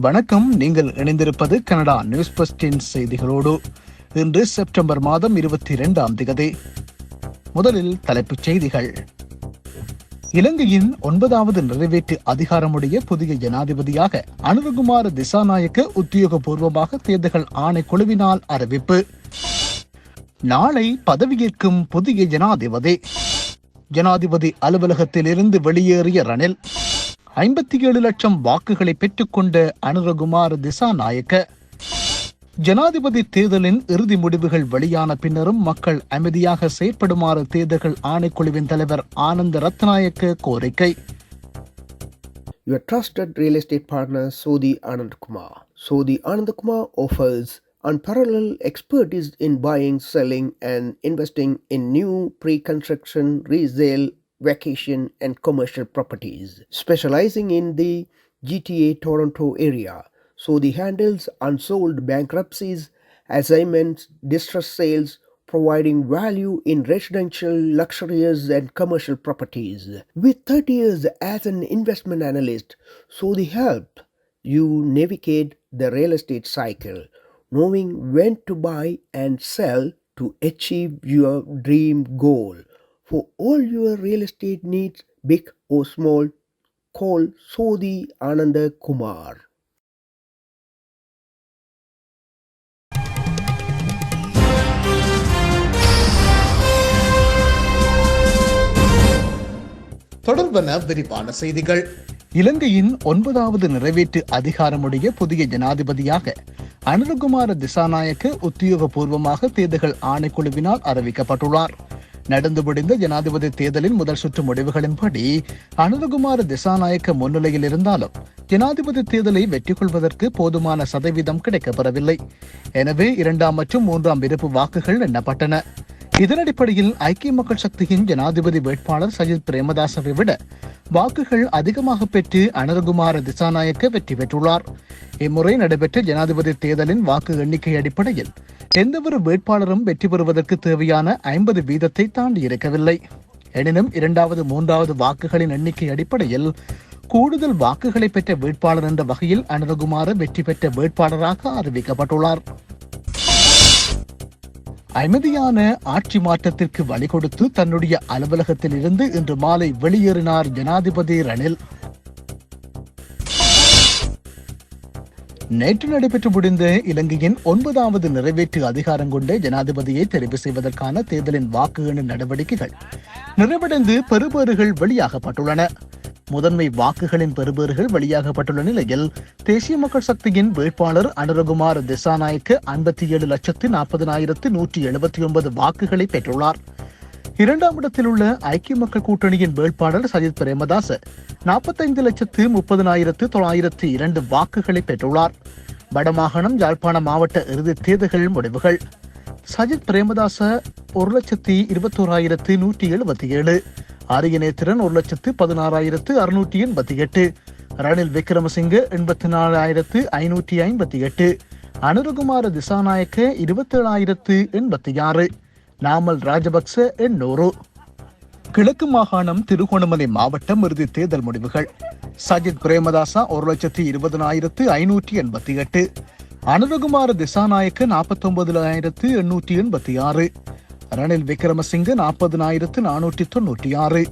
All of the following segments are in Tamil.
வணக்கம். நீங்கள் இணைந்திருப்பது கனடா நியூஸ் பஸ்டின் செய்திகளோடு. இன்று செப்டம்பர் மாதம் இருபத்தி இரண்டாம் திகதி. முதலில் தலைப்புச் செய்திகள். இலங்கையின் ஒன்பதாவது நிறைவேற்று அதிகாரமுடைய புதிய ஜனாதிபதியாக அனுரகுமார திசாநாயக்க உத்தியோகபூர்வமாக தேர்தல்கள் ஆணைக்குழுவினால் அறிவிப்பு. நாளை பதவியேற்கும் புதிய ஜனாதிபதி. ஜனாதிபதி அலுவலகத்தில் இருந்து வெளியேறிய ரணில் ஐம்பத்தி ஏழு லட்சம் வாக்குகளை பெற்றுக்கொண்ட அனுரகுமார் திசாநாயக்க ஜனாதிபதி தேர்தலின் இறுதி முடிவுகள் வெளியான பின்னரும் மக்கள் அமைதியாக செயற்படுமாறு தேர்தல்கள் ஆணைக்குழுவின் தலைவர் ஆனந்த ரத்நாயக்க கோரிக்கை Your trusted real estate partner Sodhi Anand Kumar. Sodhi Anand Kumar offers unparalleled expertise in buying, selling, and investing in new pre-construction, resale, vacation, and commercial properties. Specializing in the GTA Toronto area, Sodhi handles unsold bankruptcies, assignments, distress sales, providing value in residential, luxurious, and commercial properties. With 30 years as an investment analyst, Sodhi help you navigate the real estate cycle, knowing when to buy and sell to achieve your dream goal. For all your real estate needs, big or small, call Sodhi Ananda Kumar. தொடர்பன விரிவான செய்திகள் இலங்கையின் ஒன்பதாவது நிறைவேற்று அதிகாரமுடைய புதிய ஜனாதிபதியாக அனுரகுமார திசாநாயக்க உத்தியோகபூர்வமாக தேர்தல்கள் ஆணைக்குழுவினால் அறிவிக்கப்பட்டுள்ளார் நடந்து முடிந்த ஜனாதிபதி தேர்தலின் முதல் சுற்று முடிவுகளின்படி அனுரகுமார திசாநாயக்க முன்னிலையில் இருந்தாலும் ஜனாதிபதி தேர்தலை வெற்றி கொள்வதற்கு போதுமான சதவீதம் கிடைக்கப்பெறவில்லை. எனவே இரண்டாம் மற்றும் மூன்றாம் விருப்பு வாக்குகள் எண்ணப்பட்டன. இதன் அடிப்படையில் ஐக்கிய மக்கள் சக்தியின் ஜனாதிபதி வேட்பாளர் சஜித் பிரேமதாசவை விட வாக்குகள் அதிகமாக பெற்று அனர்குமார திசாநாயக்க வெற்றி பெற்றுள்ளார். இம்முறை நடைபெற்ற ஜனாதிபதி தேர்தலின் வாக்கு எண்ணிக்கை அடிப்படையில் எந்தவொரு வேட்பாளரும் வெற்றி பெறுவதற்கு தேவையான ஐம்பது வீதத்தை தாண்டி இருக்கவில்லை. எனினும் இரண்டாவது மூன்றாவது வாக்குகளின் எண்ணிக்கை அடிப்படையில் கூடுதல் வாக்குகளை பெற்ற வேட்பாளர் என்ற வகையில் அனுரகுமார வெற்றி பெற்ற வேட்பாளராக அறிவிக்கப்பட்டுள்ளார். அமைதியான ஆட்சி மாற்றத்திற்கு வழி கொடுத்து தன்னுடைய அலுவலகத்தில் இருந்து இன்று மாலை வெளியேறினார் ஜனாதிபதி ரணில். நேற்று நடைபெற்று முடிந்த இலங்கையின் ஒன்பதாவது நிறைவேற்று அதிகாரம் கொண்ட ஜனாதிபதியை தெரிவு செய்வதற்கான தேர்தலின் வாக்கு எண்ணும் நடவடிக்கைகள் நிறைவடைந்து பெறுபேறுகள் வெளியாகப்பட்டுள்ளன. முதன்மை வாக்குகளின் பெறுபேறுகள் வெளியாகப்பட்டுள்ள நிலையில் தேசிய மக்கள் சக்தியின் வேட்பாளர் அனுரகுமார் திசாநாயக்கு ஐம்பத்தி ஏழு லட்சத்து நாற்பதனாயிரத்து நூற்றி எழுபத்தி ஒன்பது வாக்குகளை பெற்றுள்ளார். இரண்டாம் இடத்தில் உள்ள ஐக்கிய மக்கள் கூட்டணியின் வேட்பாளர் சஜித் பிரேமதாஸ் நாற்பத்தைந்து லட்சத்து முப்பதனாயிரத்து தொள்ளாயிரத்து இரண்டு வாக்குகளை பெற்றுள்ளார். வடமாகாணம் யாழ்ப்பாண மாவட்ட இறுதி தேர்தல்கள் முடிவுகள். சஜித் பிரேமதாச ஒரு லட்சத்தி இருபத்தோராயிரத்து நூற்றி எழுபத்தி ஏழு அரியநேத்திரன் ஒரு லட்சத்து பதினாறாயிரத்து அறுநூற்றி எண்பத்தி எட்டு ரணில் விக்ரமசிங்க எண்பத்தி நாலாயிரத்து ஐநூற்றி ஐம்பத்தி எட்டு அனுரகுமார திசாநாயக்க இருபத்தேழாயிரத்து எண்பத்தி ஆறு. நாமல் ராஜபக்ச எண்ணூறு கிழக்கு மாகாணம் திருகோணமலை மாவட்டம் இறுதி தேர்தல் முடிவுகள். சஜித் பிரேமதாசா ஒரு லட்சத்தி இருபதனாயிரத்து ஐநூற்றி எண்பத்தி எட்டு. அனுரகுமார திசாநாயக்க நாற்பத்தொன்பதாயிரத்து எண்ணூற்றி எண்பத்தி ஆறு. ரணில் விக்ரமசிங்க நாற்பதனாயிரத்து நானூற்றி தொன்னூற்றி ஆறு.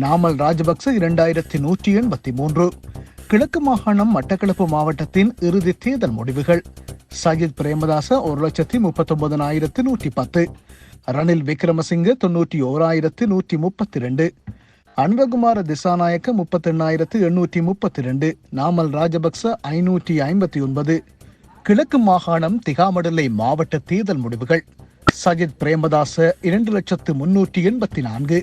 நாமல் ராஜபக்ச இரண்டாயிரத்தி நூற்றி எண்பத்தி மூன்று. கிழக்கு மாகாணம் மட்டக்களப்பு மாவட்டத்தின் இறுதி தேர்தல் முடிவுகள். சஜித் பிரேமதாச ஒரு லட்சத்தி முப்பத்தொன்பதனாயிரத்து நூற்றி பத்து. ரணில் விக்ரமசிங்க தொன்னூற்றி ஓராயிரத்து நூற்றி முப்பத்தி ரெண்டு அன்பகுமார திசாநாயக்க முப்பத்தி எண்ணாயிரத்து எண்ணூற்றி முப்பத்தி ரெண்டு நாமல் ராஜபக்ச ஐநூற்றி ஐம்பத்தி ஒன்பது கிழக்கு மாகாணம் திகாமடலை மாவட்ட தேர்தல் முடிவுகள் சஜித் பிரேமதாச இரண்டு லட்சத்து முன்னூற்றி எண்பத்தி நான்கு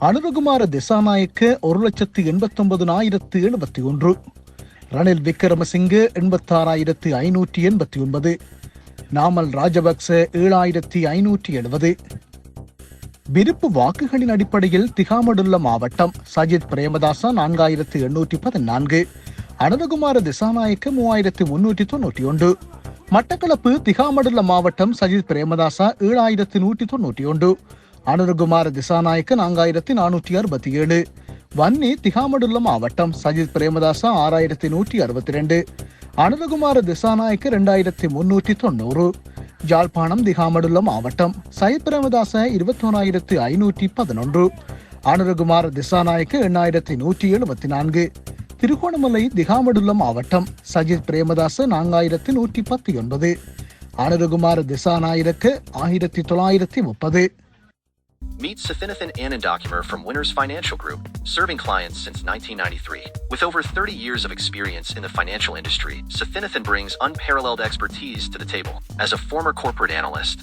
அனுரகுமார திசாநாயக்க ஒரு லட்சத்து எண்பத்தொன்பதுனாயிரத்து எழுபத்தி ஒன்று ரணில் விக்ரமசிங்க எண்பத்தாறாயிரத்து ஐநூற்றி எண்பத்தி ஒன்பது நாமல் ராஜபக்ச ஏழாயிரத்தி ஐநூற்றி எழுபது. விருப்பு வாக்குகளின் அடிப்படையில் திகாமடுள்ள மாவட்டம் சஜித் பிரேமதாசா நான்காயிரத்து எண்ணூற்றி பதினான்கு. அனந்தகுமார திசாநாயக்க மூவாயிரத்து முன்னூற்றி தொன்னூற்றி ஒன்று. மட்டக்களப்பு திகாமடுள்ள மாவட்டம் சஜித் பிரேமதாசா ஏழாயிரத்து நூற்றி தொன்னூற்றி ஒன்று. அனுரகுமார திசாநாயக்க நான்காயிரத்தி நானூற்றி அறுபத்தி ஏழு. வன்னி திகாமடுள்ள மாவட்டம் சஜித் பிரேமதாசா ஆறாயிரத்தி நூற்றி அறுபத்தி ரெண்டு. அனுரகுமார திசாநாயக்க ரெண்டாயிரத்தி முன்னூற்றி தொண்ணூறு. ஜாழ்ப்பாணம் திகாமடுள்ள மாவட்டம் சைப்பிரமதாச இருபத்தோராயிரத்து ஐநூற்றி பதினொன்று. அனுரகுமார திசாநாயக்கு எண்ணாயிரத்தி நூற்றி எழுபத்தி நான்கு திருகோணமலை திகாமடுள்ள மாவட்டம் சஜித் பிரேமதாச நான்காயிரத்து நூற்றி பத்தி ஒன்பது அனுரகுமார திசாநாயக்கு ஆயிரத்தி தொள்ளாயிரத்தி முப்பது. Meet Sathinathan Anandakumar from Winners Financial Group, serving clients since 1993. With over 30 years of experience in the financial industry, Sathinathan brings unparalleled expertise to the table. As a former corporate analyst,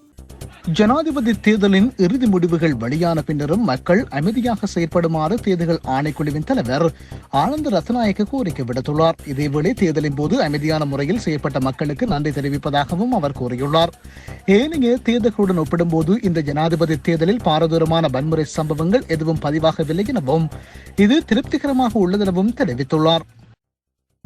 ஜனாதிபதி தேர்தலின் இறுதி முடிவுகள் வெளியான பின்னரும் மக்கள் அமைதியாக செயற்படுமாறு தேர்தல் ஆணைக்குழுவின் தலைவர் ஆனந்த ரத்நாயக்க கோரிக்கை விடுத்துள்ளார். இதேவேளை தேர்தலின் போது அமைதியான முறையில் செயற்பட்ட மக்களுக்கு நன்றி தெரிவிப்பதாகவும் அவர் கூறியுள்ளார். ஏனைய தேர்தல்களுடன் ஒப்பிடும்போது இந்த ஜனாதிபதி தேர்தலில் பாரதூரமான வன்முறை சம்பவங்கள் எதுவும் பதிவாகவில்லை எனவும் இது திருப்திகரமாக உள்ளதெனவும் தெரிவித்துள்ளார்.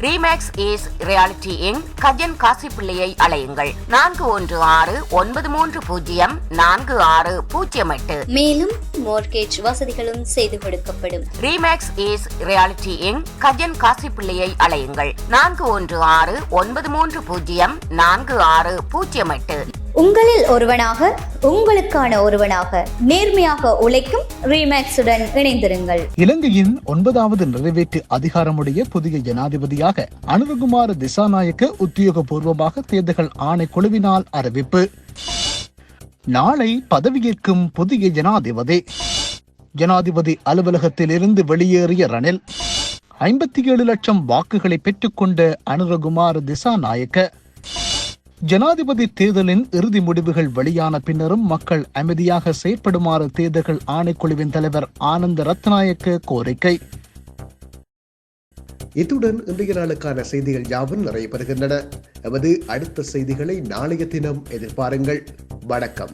Remax Ace Reality in Gajan காசிப்பிள்ளையை அலையுங்கள் நான்கு ஒன்று ஆறு ஒன்பது மூன்று பூஜ்ஜியம் நான்கு ஆறு பூஜ்ஜியம் எட்டு. மேலும் மோர்கேஜ் வசதிகளும் செய்து கொடுக்கப்படும். Remax Ace Reality in Gajan காசிப்பிள்ளையை அலையுங்கள் நான்கு ஒன்று ஆறு ஒன்பது மூன்று பூஜ்ஜியம் நான்கு ஆறு பூஜ்ஜியம் எட்டு. உங்களில் ஒருவனாக உங்களுக்கான ஒருவனாக நேர்மையாக உழைக்கும் ரீமேக்ஸுடன் இணைந்திருங்கள். இலங்கையின் ஒன்பதாவது நிறைவேற்று அதிகாரமுடைய புதிய ஜனாதிபதியாக அனுரகுமார திசாநாயக்க உத்தியோகபூர்வமாக தேர்தல் ஆணைக்குழுவினால் அறிவிப்பு. நாளை பதவியேற்கும் புதிய ஜனாதிபதி. ஜனாதிபதி அலுவலகத்தில் இருந்து வெளியேறிய ரணில் ஐம்பத்தி ஏழு லட்சம் வாக்குகளை பெற்றுக்கொண்ட அனுரகுமார திசாநாயக்க ஜனாதிபதி தேர்தலின் இறுதி முடிவுகள் வெளியான பின்னரும் மக்கள் அமைதியாக செயற்படுமாறு தேர்தல்கள் ஆணைக்குழுவின் தலைவர் ஆனந்த ரத்நாயக்க கோரிக்கை. இத்துடன் இன்றைய நாளுக்கான செய்திகள் யாவும் நிறைய பெறுகின்றன எமது அடுத்த செய்திகளை நாளைய தினம் எதிர்பாருங்கள். வணக்கம்.